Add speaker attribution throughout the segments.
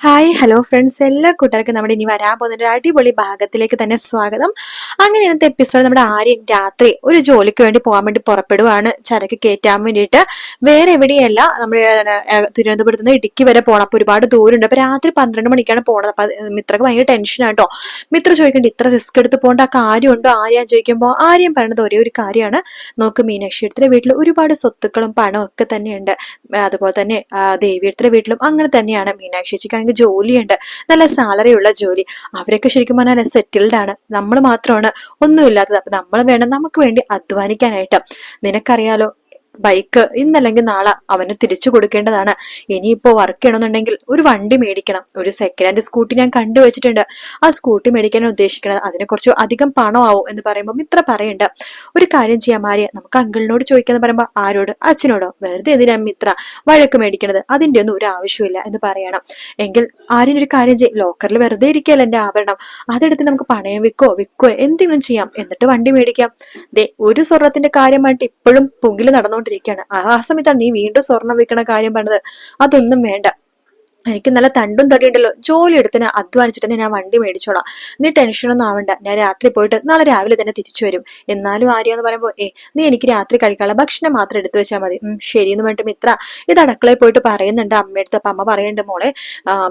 Speaker 1: Hi hello friends എല്ലാ കൂട്ടുകാർക്കും നമ്മുടെ ഇനി വരാൻ പോകുന്ന ഒരു അടിപൊളി ഭാഗത്തിലേക്ക് തന്നെ സ്വാഗതം. അങ്ങനെ ഇന്നത്തെ എപ്പിസോഡ് നമ്മുടെ ആര്യൻ രാത്രി ഒരു ജോലിക്ക് വേണ്ടി പോകാൻ വേണ്ടി പുറപ്പെടുവാണ്. ചരക്ക് കയറ്റാൻ വേണ്ടിയിട്ട്. വേറെ എവിടെയല്ല നമ്മുടെ തിരുവനന്തപുരത്ത് നിന്ന് ഇടുക്കി വരെ പോകണം അപ്പൊ ഒരുപാട് ദൂരമുണ്ട് അപ്പൊ രാത്രി പന്ത്രണ്ട് മണിക്കാണ് പോണത്. അപ്പൊ മിത്രക്ക് ഭയങ്കര ടെൻഷനാട്ടോ മിത്ര ചോദിക്കേണ്ട ഇത്ര റിസ്ക് എടുത്ത് പോകേണ്ട ആ കാര്യമുണ്ടോ? ആര്യ ചോദിക്കുമ്പോൾ ആര്യം പറയുന്നത് ഒരേ ഒരു കാര്യമാണ്. നോക്ക് മീനാക്ഷി എടുത്തിന്റെ വീട്ടിൽ ഒരുപാട് സ്വത്തുക്കളും പണവും ഒക്കെ തന്നെയുണ്ട്. അതുപോലെ തന്നെ ദേവി ദേവിയടുത്തിന്റെ വീട്ടിലും അങ്ങനെ തന്നെയാണ്. മീനാക്ഷി ചേച്ചിക്കാണെങ്കിൽ ജോലിയുണ്ട്. നല്ല സാലറി ഉള്ള ജോലി. അവരൊക്കെ ശരിക്കും പറഞ്ഞാൽ സെറ്റിൽഡ് ആണ്. നമ്മൾ മാത്രമാണ് ഒന്നുമില്ലാത്തത്. അപ്പൊ നമ്മൾ വേണം നമുക്ക് വേണ്ടി അധ്വാനിക്കാനായിട്ട്. നിനക്കറിയാലോ ബൈക്ക് ഇന്നല്ലെങ്കിൽ നാളെ അവന് തിരിച്ചു കൊടുക്കേണ്ടതാണ്. ഇനിയിപ്പോ വർക്ക് ചെയ്യണമെന്നുണ്ടെങ്കിൽ ഒരു വണ്ടി മേടിക്കണം. ഒരു സെക്കൻഡ് ഹാൻഡ് സ്കൂട്ടി ഞാൻ കണ്ടുവച്ചിട്ടുണ്ട്. ആ സ്കൂട്ടി മേടിക്കാൻ ഉദ്ദേശിക്കുന്നത് അതിനെ കുറച്ച് അധികം പണമാവും എന്ന് പറയുമ്പോൾ ഇത്ര പറയണ്ട. ഒരു കാര്യം ചെയ്യാൻ മാറിയ നമുക്ക് അങ്കിളിനോട് ചോദിക്കാന്ന് പറയുമ്പോൾ ആരോട്? അച്ഛനോടോ? വെറുതെ എന്തിനാ മിത്ര വഴക്ക് മേടിക്കണത്? അതിന്റെ ഒന്നും ഒരു ആവശ്യമില്ല എന്ന് പറയണം. എങ്കിൽ ആരും ഒരു കാര്യം ചെയ്യും ലോക്കറിൽ വെറുതെ ഇരിക്കുകയല്ല എന്റെ ആഭരണം? അതെടുത്ത് നമുക്ക് പണയം വിൽക്കോ വിൽക്കോ എന്തെങ്കിലും ചെയ്യാം. എന്നിട്ട് വണ്ടി മേടിക്കാം. ദേ ഒരു സ്വർണത്തിന്റെ കാര്യമായിട്ട് ഇപ്പോഴും പൊങ്കിൽ നടന്നുകൊണ്ടിരിക്കുകയാണ് ആ ആ സമയത്താണ് നീ വീണ്ടും സ്വർണം വിൽക്കണ കാര്യം പറഞ്ഞത്. അതൊന്നും വേണ്ട. എനിക്ക് നല്ല തണ്ടും തടിയുണ്ടല്ലോ. ജോലി എടുത്തിന് അധ്വാനിച്ചിട്ട് തന്നെ ഞാൻ വണ്ടി മേടിച്ചോളാം. നീ ടെൻഷനൊന്നും ആവണ്ട. ഞാൻ രാത്രി പോയിട്ട് നാളെ രാവിലെ തന്നെ തിരിച്ചു വരും. എന്നാലും ആര്യ എന്ന് പറയുമ്പോൾ ഏ നീ എനിക്ക് രാത്രി കഴിക്കാനുള്ള ഭക്ഷണം മാത്രം എടുത്തു വെച്ചാൽ മതി. ശരി എന്ന് പറഞ്ഞിട്ട് മിത്ര ഇത് അടുക്കളയിൽ പോയിട്ട് പറയുന്നുണ്ട് അമ്മയടുത്ത്. അപ്പൊ അമ്മ പറയുന്നുണ്ട് മോളെ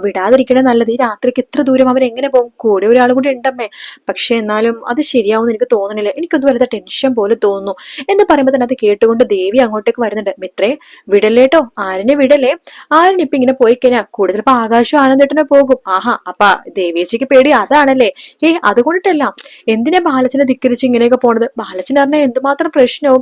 Speaker 1: വിടാതിരിക്കണേ നല്ലത്. ഈ രാത്രിക്ക് ഇത്ര ദൂരം അവൻ എങ്ങനെ പോകും? കൂടെ ഒരാളും കൂടി ഉണ്ടമ്മേ. പക്ഷെ എന്നാലും അത് ശരിയാവുമെന്ന് എനിക്ക് തോന്നണില്ല. എനിക്കൊന്നും വലുത് ടെൻഷൻ പോലെ തോന്നുന്നു. എന്ന് പറയുമ്പോൾ തന്നെ അത് കേട്ടുകൊണ്ട് ദേവി അങ്ങോട്ടേക്ക് വരുന്നുണ്ട്. മിത്രേ വിടല്ലേട്ടോ ആരനെ വിടല്ലേ? ആരനിപ്പിങ്ങനെ പോയി കഴിഞ്ഞാൽ കൂടുതൽ ചിലപ്പോ ആകാശം ആനന്ദേട്ടനെ പോകും. ആഹാ അപ്പ ദേവിയേച്ചിക്ക് പേടി അതാണല്ലേ? ഏ അതുകൊണ്ടിട്ടല്ല. എന്തിനാ ബാലച്ചനെ ധിക്കരിച്ച് ഇങ്ങനെയൊക്കെ പോണത്? ബാലച്ചൻ പറഞ്ഞാൽ എന്തുമാത്രം പ്രശ്നവും?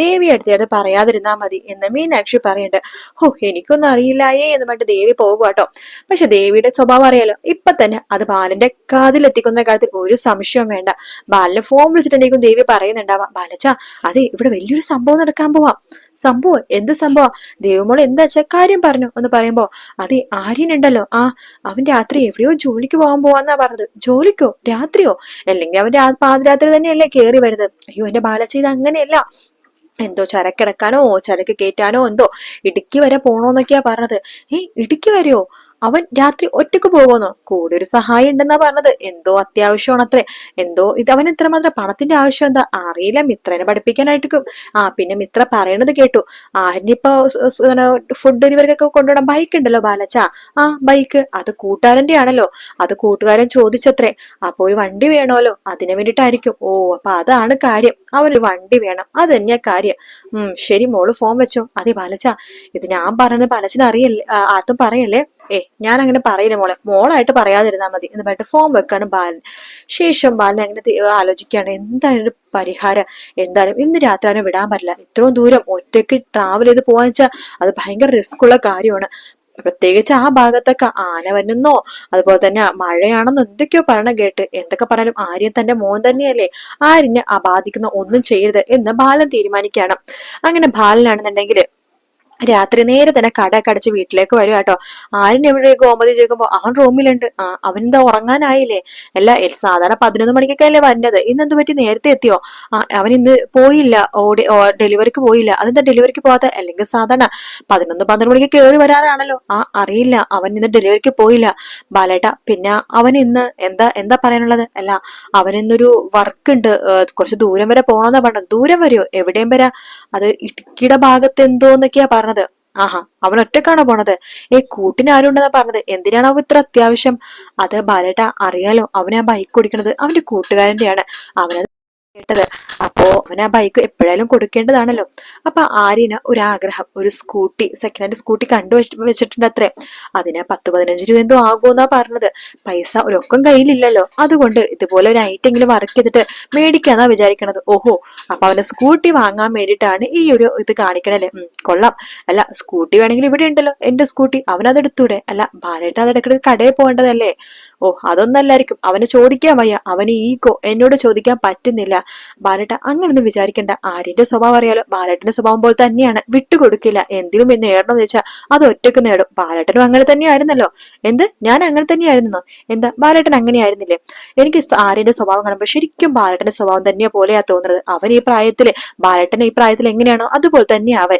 Speaker 1: ദേവി അടുത്തത് പറയാതിരുന്നാ മതി എന്ന് മീനാക്ഷി പറയണ്ട്. ഓ എനിക്കൊന്നും അറിയില്ലായേ എന്ന് പറഞ്ഞിട്ട് ദേവി പോകുക കേട്ടോ പക്ഷെ ദേവിയുടെ സ്വഭാവം അറിയാലോ? ഇപ്പൊ തന്നെ അത് ബാലന്റെ കാതിലെത്തിക്കുന്ന കാര്യത്തിൽ ഒരു സംശയവും വേണ്ട. ബാലിനെ ഫോൺ വിളിച്ചിട്ടുണ്ടെങ്കിൽ ദേവി പറയുന്നുണ്ടാവാം ബാലച്ച അതെ ഇവിടെ വലിയൊരു സംഭവം നടക്കാൻ പോവാം. സംഭവം? എന്ത് സംഭവം? ദേവിമോൾ എന്താ കാര്യം പറഞ്ഞു? എന്ന് പറയുമ്പോ അതെ ആര്യനുണ്ടല്ലോ. ആ അവൻ രാത്രി എവിടെയോ ജോലിക്ക് പോകാൻ പോവാന്നാ പറഞ്ഞത്. ജോലിക്കോ? രാത്രിയോ? അല്ലെങ്കിൽ അവൻ പാതിരാത്രി തന്നെയല്ലേ കേറി വരുന്നത്? അയ്യോ എന്റെ ബാലച്ച അങ്ങനെയല്ല. എന്തോ ചരക്കിടക്കാനോ ചരക്ക് കയറ്റാനോ എന്തോ ഇടുക്കി വരെ പോണോന്നൊക്കെയാ പറഞ്ഞത്. ഏ ഇടുക്കി വരെയോ? അവൻ രാത്രി ഒറ്റയ്ക്ക് പോകുമെന്നോ കൂടെ ഒരു സഹായം ഉണ്ടെന്നാ പറഞ്ഞത്. എന്തോ അത്യാവശ്യമാണ് അത്രേ എന്തോ ഇത് അവൻ ഇത്രമാത്രം പണത്തിന്റെ ആവശ്യം എന്താ? അറിയില്ല. മിത്രനെ പഠിപ്പിക്കാനായിട്ടും ആ പിന്നെ മിത്ര പറയണത് കേട്ടു. ആരിനിപ്പോ ഫുഡ് ഡെലിവറിക്കൊക്കെ കൊണ്ടുപോകാൻ ബൈക്ക് ഉണ്ടല്ലോ ബാലച്ച. ആ ബൈക്ക് അത് കൂട്ടുകാരന്റെ ആണല്ലോ. അത് കൂട്ടുകാരൻ ചോദിച്ചത്രേ. അപ്പൊ ഒരു വണ്ടി വേണമല്ലോ. അതിനു വേണ്ടിയിട്ടായിരിക്കും. ഓ അപ്പൊ അതാണ് കാര്യം. അവനൊരു വണ്ടി വേണം. അത് തന്നെയാ കാര്യം. ഉം ശരി മോൾ ഫോൺ വെച്ചോ. അതെ ബാലച്ച. ഇത് ഞാൻ പറഞ്ഞത് ബാലച്ചന് അറിയല്ലേ ആ, ആർക്കും പറയല്ലേ? ഏ ഞാൻ അങ്ങനെ പറയില്ല മോളെ. മോളായിട്ട് പറയാതിരുന്നാൽ മതി. എന്ന് പറഞ്ഞിട്ട് ഫോം വെക്കാണ് ബാലൻ. ശേഷം ബാലൻ അങ്ങനെ ആലോചിക്കുകയാണ്. എന്തായാലും ഒരു പരിഹാരം. എന്തായാലും ഇന്ന് രാത്രി അവനെ വിടാൻ പറ്റില്ല. ഇത്രയും ദൂരം ഒറ്റയ്ക്ക് ട്രാവൽ ചെയ്ത് പോവാന്ന് വെച്ചാൽ അത് ഭയങ്കര റിസ്ക് ഉള്ള കാര്യമാണ്. പ്രത്യേകിച്ച് ആ ഭാഗത്തൊക്കെ ആന വന്നെന്നോ അതുപോലെ തന്നെ മഴയാണെന്നോ എന്തൊക്കെയോ പറയണ കേട്ട് എന്തൊക്കെ പറഞ്ഞാലും ആര്യൻ തന്റെ മോൻ തന്നെയല്ലേ. ആര്യനെ അബാധിക്കുന്ന ഒന്നും ചെയ്യരുത് എന്ന് ബാലൻ തീരുമാനിക്കുകയാണ്. അങ്ങനെ ബാലനാണെന്നുണ്ടെങ്കിൽ രാത്രി നേരെ തന്നെ കടയൊക്കെ അടച്ച് വീട്ടിലേക്ക് വരും കേട്ടോ. ആരും എവിടെ ഗോമതി ചോദിക്കുമ്പോ അവൻ റൂമിലുണ്ട്. ആ അവൻ എന്താ ഉറങ്ങാനായില്ലേ? അല്ല സാധാരണ പതിനൊന്ന് മണിക്കൊക്കെ അല്ലേ വന്നത്. ഇന്ന് എന്ത് പറ്റി? നേരത്തെ എത്തിയോ? അവൻ ഇന്ന് പോയില്ല. ഓടി ഡെലിവറിക്ക് പോയില്ല. അതെന്താ ഡെലിവറിക്ക് പോകാത്ത അല്ലെങ്കിൽ സാധാരണ പതിനൊന്ന് പന്ത്രണ്ട് മണിക്ക് കയറി വരാറാണല്ലോ. ആ അറിയില്ല. അവൻ ഇന്ന് ഡെലിവറിക്ക് പോയില്ല. ബാലേട്ട പിന്നെ അവൻ ഇന്ന് എന്താ എന്താ പറയാനുള്ളത്? അല്ല അവൻ ഇന്നൊരു വർക്ക് ഉണ്ട് കുറച്ച് ദൂരം വരെ പോകണമെന്നാ പറഞ്ഞത്. ദൂരം വരെയോ? എവിടെയും വരാ. അത് ഇടുക്കിയുടെ ഭാഗത്ത് എന്തോന്നൊക്കെയാ പറഞ്ഞത്. ആഹാ അവൻ ഒറ്റക്കാണോ പോണത്? ഏ കൂട്ടിന് ആരുണ്ടെന്നാ പറഞ്ഞത്? എന്തിനാണ് അവൻ ഇത്ര അത്യാവശ്യം? അത് ബാലേട്ട അറിയാലോ അവനെ ആ ബൈക്ക് ഓടിക്കണത് അവന്റെ കൂട്ടുകാരന്റെയാണ്. അവനത് കേട്ടത്. അപ്പോ അവൻ ആ ബൈക്ക് എപ്പോഴായാലും കൊടുക്കേണ്ടതാണല്ലോ. അപ്പൊ ആര്യന് ഒരു ആഗ്രഹം ഒരു സ്കൂട്ടി സെക്കൻഡ് ഹാൻഡ് സ്കൂട്ടി കണ്ടു വെച്ച് വെച്ചിട്ടുണ്ട് അത്രേ അതിന് പത്ത് പതിനഞ്ച് രൂപ എന്തോ ആകുമെന്നാ പറഞ്ഞത്. പൈസ ഒരൊക്കം കയ്യിലില്ലല്ലോ. അതുകൊണ്ട് ഇതുപോലെ ഒരു ഐറ്റെങ്കിലും വർക്ക് ചെയ്തിട്ട് മേടിക്കാന്നാ വിചാരിക്കണത്. ഓഹോ അപ്പൊ അവന് സ്കൂട്ടി വാങ്ങാൻ വേണ്ടിയിട്ടാണ് ഈ ഒരു ഇത് കാണിക്കണല്ലേ കൊള്ളാം. അല്ല സ്കൂട്ടി വേണമെങ്കിൽ ഇവിടെ ഉണ്ടല്ലോ എന്റെ സ്കൂട്ടി അവനത് എടുത്തൂടെ? അല്ല ബാലേട്ടൻ അത് ഇടയ്ക്കിടയ്ക്ക് കടയിൽ പോകേണ്ടതല്ലേ? ഓ അതൊന്നല്ലായിരിക്കും. അവനെ ചോദിക്കാൻ വയ്യ. അവന് ഈഗോ എന്നോട് ചോദിക്കാൻ പറ്റുന്നില്ല. ബാലേട്ട അങ്ങനൊന്നും വിചാരിക്കണ്ട. ആര്യന്റെ സ്വഭാവം അറിയാലോ. ബാലേട്ടന്റെ സ്വഭാവം പോലെ തന്നെയാണ്. വിട്ടുകൊടുക്കില്ല. എന്തിനും ഇന്ന് നേടണം എന്ന് വെച്ചാൽ അത് ഒറ്റയ്ക്ക് നേടും. ബാലേട്ടനും അങ്ങനെ തന്നെയായിരുന്നല്ലോ. എന്ത്? ഞാൻ അങ്ങനെ തന്നെയായിരുന്നോ? എന്താ? ബാലേട്ടൻ അങ്ങനെയായിരുന്നില്ലേ എനിക്ക് ആര്യന്റെ സ്വഭാവം കാണുമ്പോൾ ശരിക്കും ബാലേട്ടന്റെ സ്വഭാവം തന്നെയാ പോലെയാ തോന്നുന്നത്. അവൻ ഈ പ്രായത്തിൽ ബാലേട്ടൻ ഈ പ്രായത്തിൽ എങ്ങനെയാണോ അതുപോലെ തന്നെയാ അവൻ.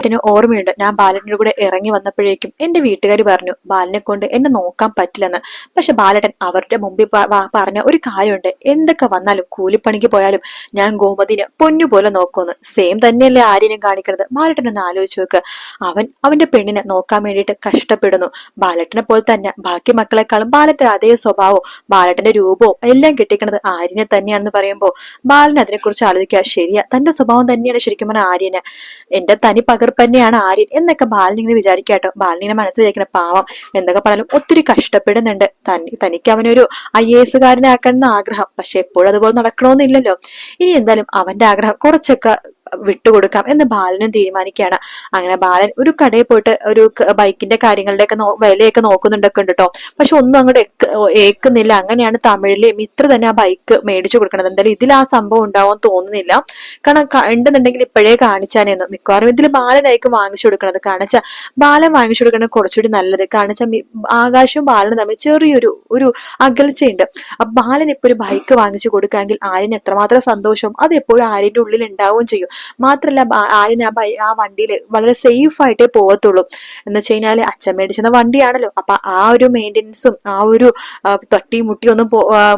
Speaker 1: അതിന് ഓർമ്മയുണ്ട്. ഞാൻ ബാലന്റെ കൂടെ ഇറങ്ങി വന്നപ്പോഴേക്കും എന്റെ വീട്ടുകാർ പറഞ്ഞു ബാലനെ കൊണ്ട് എന്നെ നോക്കാൻ പറ്റില്ലെന്ന്. പക്ഷെ ബാലട്ടൻ അവരുടെ മുമ്പിൽ പറഞ്ഞ ഒരു കാര്യമുണ്ട്. എന്തൊക്കെ വന്നാലും കൂലിപ്പണിക്ക് പോയാലും ഞാൻ ഗോമതിനെ പൊന്നുപോലെ നോക്കുമെന്ന്. സെയിം തന്നെയല്ലേ ആര്യനും കാണിക്കുന്നത് ബാലട്ടൻ ഒന്ന് ആലോചിച്ച് നോക്ക്. അവൻ അവന്റെ പെണ്ണിനെ നോക്കാൻ വേണ്ടിയിട്ട് കഷ്ടപ്പെടുന്നു. ബാലട്ടനെ പോലെ തന്നെ ബാക്കി മക്കളെക്കാളും ബാലട്ടൻ അതേ സ്വഭാവവും ബാലട്ടന്റെ രൂപവും എല്ലാം കിട്ടിക്കുന്നത് ആര്യനെ തന്നെയാണെന്ന് പറയുമ്പോൾ ബാലൻ അതിനെക്കുറിച്ച് ആലോചിക്കുക. ശരിയാ തന്റെ സ്വഭാവം തന്നെയാണ് ശരിക്കും പറഞ്ഞാൽ ആര്യന്. എന്റെ തനി പകർപ്പ് തന്നെയാണ് ആര്യൻ എന്നൊക്കെ ബാലിനിങ്ങനെ വിചാരിക്കാട്ടോ ബാലിനിയുടെ മനസ്സിൽ വിചാരിക്കണ പാവം എന്തൊക്കെ പറഞ്ഞാലും ഒത്തിരി കഷ്ടപ്പെടുന്നുണ്ട്. തനി തനിക്ക് അവനൊരു ഐ എ എസുകാരനാക്കണം എന്ന് ആഗ്രഹം. പക്ഷെ എപ്പോഴും അതുപോലെ നടക്കണമെന്നില്ലല്ലോ. ഇനി എന്തായാലും അവന്റെ ആഗ്രഹം കുറച്ചൊക്കെ വിട്ടുകൊടുക്കാം എന്ന് ബാലനും തീരുമാനിക്കുകയാണ്. അങ്ങനെ ബാലൻ ഒരു കടയിൽ പോയിട്ട് ഒരു ബൈക്കിന്റെ കാര്യങ്ങളുടെ ഒക്കെ വിലയൊക്കെ നോക്കുന്നുണ്ടൊക്കെ ഉണ്ട് കേട്ടോ പക്ഷെ ഒന്നും അങ്ങോട്ട് ഏക്കുന്നില്ല. അങ്ങനെയാണ് തമിഴിൽ മിത്ര തന്നെ ആ ബൈക്ക് മേടിച്ചു കൊടുക്കണത് എന്തായാലും ഇതിൽ ആ സംഭവം ഉണ്ടാവും തോന്നുന്നില്ല. കാരണം ഉണ്ടെന്നുണ്ടെങ്കിൽ ഇപ്പോഴേ കാണിച്ചാനേന്നു മിക്കവാറും ഇതിൽ ബാലനായിരിക്കും വാങ്ങിച്ചു കൊടുക്കണത് കാണിച്ച ബാലൻ വാങ്ങിച്ചു കൊടുക്കണത് കുറച്ചുകൂടി നല്ലത്. കാണിച്ച ആകാശവും ബാലനും തമ്മിൽ ചെറിയൊരു ഒരു അകൽച്ചയുണ്ട്. ബാലൻ ഇപ്പൊ ഒരു ബൈക്ക് വാങ്ങിച്ചു കൊടുക്കാമെങ്കിൽ ആര്യന് എത്രമാത്രം സന്തോഷം. അത് എപ്പോഴും ആര്യന്റെ ഉള്ളിൽ ഉണ്ടാവുകയും ചെയ്യും. മാത്രല്ല ആര്യൻ ആ ആ വണ്ടിയിൽ വളരെ സേഫ് ആയിട്ടേ പോകത്തുള്ളൂ എന്ന് വെച്ച് കഴിഞ്ഞാൽ അച്ഛൻ മേടിച്ചെന്ന വണ്ടിയാണല്ലോ. അപ്പൊ ആ ഒരു മെയിന്റെനൻസും ആ ഒരു തട്ടിയും മുട്ടിയും ഒന്നും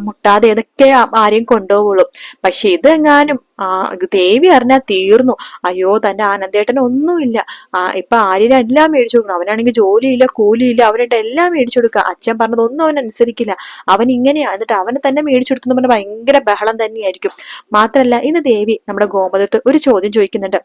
Speaker 1: മുട്ടാതെ ഇതൊക്കെ ആരെയും കൊണ്ടുപോകുള്ളൂ പക്ഷെ ഇതെങ്ങാനും ആ ദേവി അറിഞ്ഞാ തീർന്നു. അയ്യോ തന്റെ ആനന്ദേട്ടൻ ഒന്നുമില്ല. ആ ഇപ്പൊ ആര്യനെ എല്ലാം മേടിച്ചു കൊടുക്കണം. അവനാണെങ്കിൽ ജോലിയില്ല കൂലിയില്ല അവരുടെ എല്ലാം മേടിച്ചു കൊടുക്കുക. അച്ഛൻ പറഞ്ഞതൊന്നും അവൻ അനുസരിക്കില്ല. അവൻ ഇങ്ങനെയാ. എന്നിട്ട് അവനെ തന്നെ മേടിച്ചു കൊടുത്തെന്ന് പറഞ്ഞാൽ ഭയങ്കര ബഹളം തന്നെയായിരിക്കും. മാത്രല്ല ഇന്ന് ദേവി നമ്മുടെ ഗോമതത്ത് ഒരു ചോദ്യം ചോദിക്കുന്നുണ്ട്.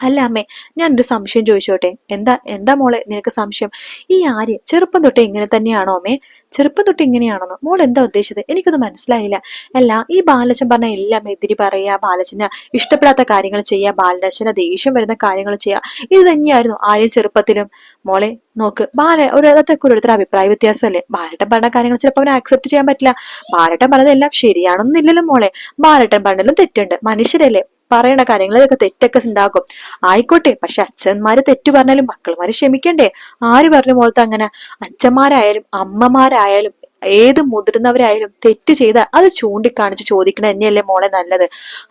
Speaker 1: അല്ല അമ്മേ ഞാനൊരു സംശയം ചോദിച്ചോട്ടെ? എന്താ എന്താ മോളെ നിനക്ക് സംശയം? ഈ ആര്യ ചെറുപ്പം തൊട്ട് ഇങ്ങനെ തന്നെയാണോ അമ്മേ? ചെറുപ്പം തൊട്ട് ഇങ്ങനെയാണെന്നോ? മോൾ എന്താ ഉദ്ദേശിച്ചത്? എനിക്കത് മനസ്സിലായില്ല. അല്ല ഈ ബാലച്ചൻ പറഞ്ഞ എല്ലാം എതിരി പറയുക ബാലച്ചന് ഇഷ്ടപ്പെടാത്ത കാര്യങ്ങൾ ചെയ്യുക ബാലച്ചന് ദേഷ്യം വരുന്ന കാര്യങ്ങൾ ചെയ്യുക ഇത് തന്നെയായിരുന്നു ആര്യ ചെറുപ്പത്തിലും. മോളെ നോക്ക് ബാല ഒരു അതൊക്കെ ഓരോരുത്തർ അഭിപ്രായ വ്യത്യാസമല്ലേ? ബാലട്ടൻ പറഞ്ഞ കാര്യങ്ങൾ ചിലപ്പോൾ അവനെ ആക്സെപ്റ്റ് ചെയ്യാൻ പറ്റില്ല. ബാലട്ടൻ പറഞ്ഞതെല്ലാം ശരിയാണെന്നില്ലല്ലോ മോളെ. ബാലട്ടൻ പറഞ്ഞാലും തെറ്റുണ്ട്. മനുഷ്യരല്ലേ? പറയണ കാര്യങ്ങൾ ഇതൊക്കെ തെറ്റൊക്കെ ഉണ്ടാക്കും. ആയിക്കോട്ടെ പക്ഷെ അച്ഛന്മാര് തെറ്റു പറഞ്ഞാലും മക്കൾമാര് ക്ഷമിക്കണ്ടേ? ആര് പറഞ്ഞ പോലത്തെ അങ്ങനെ അച്ഛന്മാരായാലും അമ്മമാരായാലും ഏത് മുതിർന്നവരായാലും തെറ്റ് ചെയ്ത അത് ചൂണ്ടിക്കാണിച്ച് ചോദിക്കണ തന്നെയല്ലേ മോളെ നല്ലത്.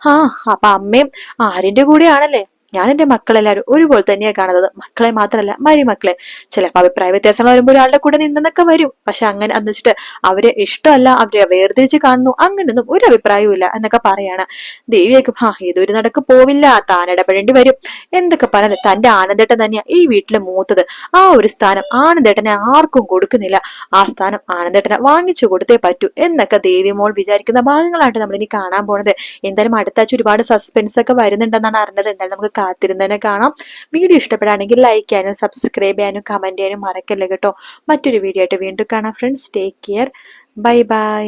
Speaker 1: ആ അപ്പൊ അമ്മയും ആരിന്റെ കൂടെയാണല്ലേ? ഞാൻ എന്റെ മക്കളെല്ലാവരും ഒരുപോലെ തന്നെയാണ് കാണുന്നത്. മക്കളെ മാത്രമല്ല മരുമക്കളെ. ചിലപ്പോൾ അഭിപ്രായ വ്യത്യാസങ്ങൾ വരുമ്പോൾ ഒരാളുടെ കൂടെ നിന്നൊക്കെ വരും. പക്ഷെ അങ്ങനെ എന്ന് വെച്ചിട്ട് അവരെ ഇഷ്ടമല്ല അവരെ വേർതിരിച്ച് കാണുന്നു. അങ്ങനെയൊന്നും ഒരു അഭിപ്രായവും ഇല്ല എന്നൊക്കെ പറയാണ്. ദേവിയൊക്കെ ആ ഇതൊരു നടക്ക് പോവില്ല. താൻ ഇടപെടേണ്ടി വരും. എന്തൊക്കെ പറഞ്ഞാലും തന്റെ ആനന്ദേട്ടൻ തന്നെയാ ഈ വീട്ടിലെ മൂത്തത്. ആ ഒരു സ്ഥാനം ആനന്ദേട്ടനെ ആർക്കും കൊടുക്കുന്നില്ല. ആ സ്ഥാനം ആനന്ദേട്ടനെ വാങ്ങിച്ചു കൊടുത്തേ പറ്റൂ എന്നൊക്കെ ദേവി മോൾ വിചാരിക്കുന്ന ഭാഗങ്ങളായിട്ട് നമ്മൾ ഇനി കാണാൻ പോണത്. എന്തായാലും അടുത്താഴ്ച ഒരുപാട് സസ്പെൻസ് ഒക്കെ വരുന്നുണ്ടെന്നാണ് അറിഞ്ഞത്. എന്തായാലും നമുക്ക് കാത്തിരുന്നതിനെ കാണാം. വീഡിയോ ഇഷ്ടപ്പെടുകയാണെങ്കിൽ ലൈക്ക് ചെയ്യാനും സബ്സ്ക്രൈബ് ചെയ്യാനും കമന്റ് ചെയ്യാനും മറക്കല്ലേ കേട്ടോ. മറ്റൊരു വീഡിയോ ആയിട്ട് വീണ്ടും കാണാം. Friends take care bye bye